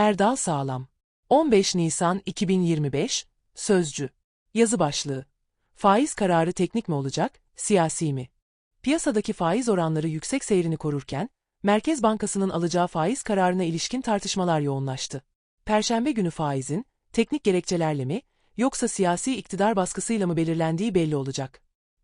Erdal Sağlam 15 Nisan 2025 Sözcü Yazı başlığı Faiz kararı teknik mi olacak, siyasi mi? Piyasadaki faiz oranları yüksek seyrini korurken, Merkez Bankası'nın alacağı faiz kararına ilişkin tartışmalar yoğunlaştı. Perşembe günü faizin, teknik gerekçelerle mi, yoksa siyasi iktidar baskısıyla mı belirlendiği belli olacak.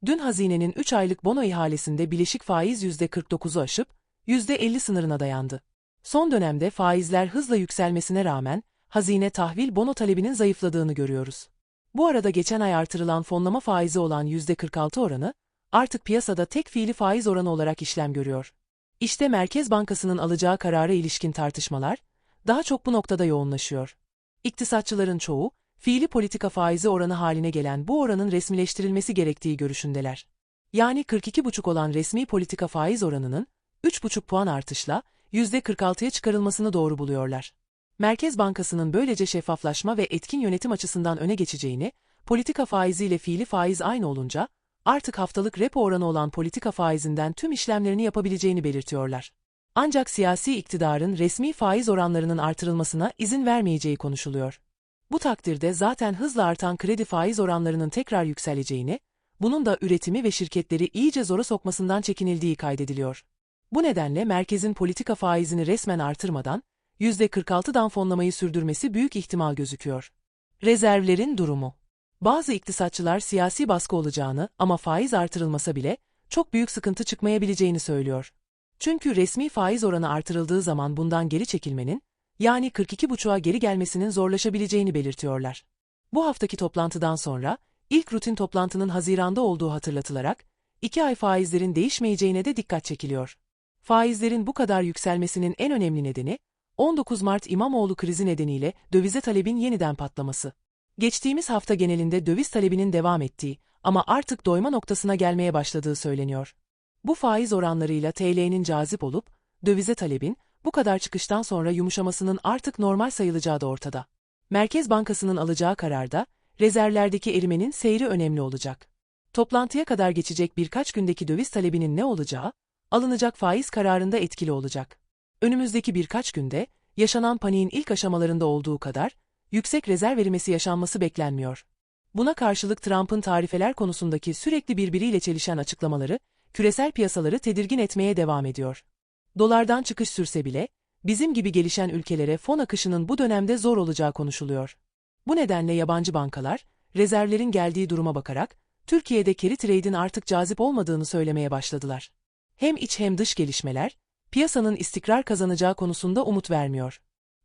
Dün hazinenin 3 aylık bono ihalesinde bileşik faiz %49'u aşıp, %50 sınırına dayandı. Son dönemde faizler hızla yükselmesine rağmen, hazine tahvil bono talebinin zayıfladığını görüyoruz. Bu arada geçen ay artırılan fonlama faizi olan %46 oranı, artık piyasada tek fiili faiz oranı olarak işlem görüyor. İşte Merkez Bankası'nın alacağı karara ilişkin tartışmalar, daha çok bu noktada yoğunlaşıyor. İktisatçıların çoğu, fiili politika faizi oranı haline gelen bu oranın resmileştirilmesi gerektiği görüşündeler. Yani 42,5 olan resmi politika faiz oranının, 3,5 puan artışla, %46'ya çıkarılmasını doğru buluyorlar. Merkez Bankası'nın böylece şeffaflaşma ve etkin yönetim açısından öne geçeceğini, politika faiziyle fiili faiz aynı olunca, artık haftalık repo oranı olan politika faizinden tüm işlemlerini yapabileceğini belirtiyorlar. Ancak siyasi iktidarın resmi faiz oranlarının artırılmasına izin vermeyeceği konuşuluyor. Bu takdirde zaten hızla artan kredi faiz oranlarının tekrar yükseleceğini, bunun da üretimi ve şirketleri iyice zora sokmasından çekinildiği kaydediliyor. Bu nedenle merkezin politika faizini resmen artırmadan, %46'dan fonlamayı sürdürmesi büyük ihtimal gözüküyor. Rezervlerin durumu Bazı iktisatçılar siyasi baskı olacağını ama faiz artırılmasa bile çok büyük sıkıntı çıkmayabileceğini söylüyor. Çünkü resmi faiz oranı artırıldığı zaman bundan geri çekilmenin, yani 42,5'a geri gelmesinin zorlaşabileceğini belirtiyorlar. Bu haftaki toplantıdan sonra, ilk rutin toplantının Haziran'da olduğu hatırlatılarak, iki ay faizlerin değişmeyeceğine de dikkat çekiliyor. Faizlerin bu kadar yükselmesinin en önemli nedeni, 19 Mart İmamoğlu krizi nedeniyle dövize talebin yeniden patlaması. Geçtiğimiz hafta genelinde döviz talebinin devam ettiği ama artık doyma noktasına gelmeye başladığı söyleniyor. Bu faiz oranlarıyla TL'nin cazip olup, dövize talebin, bu kadar çıkıştan sonra yumuşamasının artık normal sayılacağı da ortada. Merkez Bankası'nın alacağı kararda, rezervlerdeki erimenin seyri önemli olacak. Toplantıya kadar geçecek birkaç gündeki döviz talebinin ne olacağı, alınacak faiz kararında etkili olacak. Önümüzdeki birkaç günde, yaşanan paniğin ilk aşamalarında olduğu kadar, yüksek rezerv erimesi yaşanması beklenmiyor. Buna karşılık Trump'ın tarifeler konusundaki sürekli birbiriyle çelişen açıklamaları, küresel piyasaları tedirgin etmeye devam ediyor. Dolardan çıkış sürse bile, bizim gibi gelişen ülkelere fon akışının bu dönemde zor olacağı konuşuluyor. Bu nedenle yabancı bankalar, rezervlerin geldiği duruma bakarak, Türkiye'de carry trade'in artık cazip olmadığını söylemeye başladılar. Hem iç hem dış gelişmeler, piyasanın istikrar kazanacağı konusunda umut vermiyor.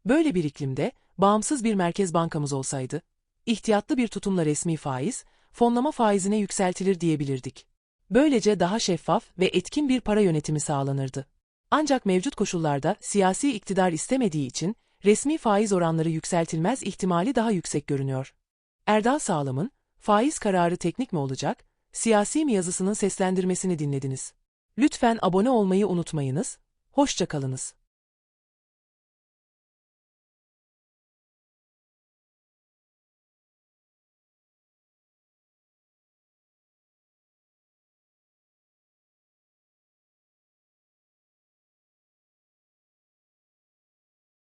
Böyle bir iklimde, bağımsız bir merkez bankamız olsaydı, ihtiyatlı bir tutumla resmi faiz, fonlama faizine yükseltilir diyebilirdik. Böylece daha şeffaf ve etkin bir para yönetimi sağlanırdı. Ancak mevcut koşullarda siyasi iktidar istemediği için resmi faiz oranları yükseltilmez ihtimali daha yüksek görünüyor. Erdal Sağlam'ın faiz kararı teknik mi olacak, siyasi mi yazısının seslendirmesini dinlediniz. Lütfen abone olmayı unutmayınız, hoşça kalınız.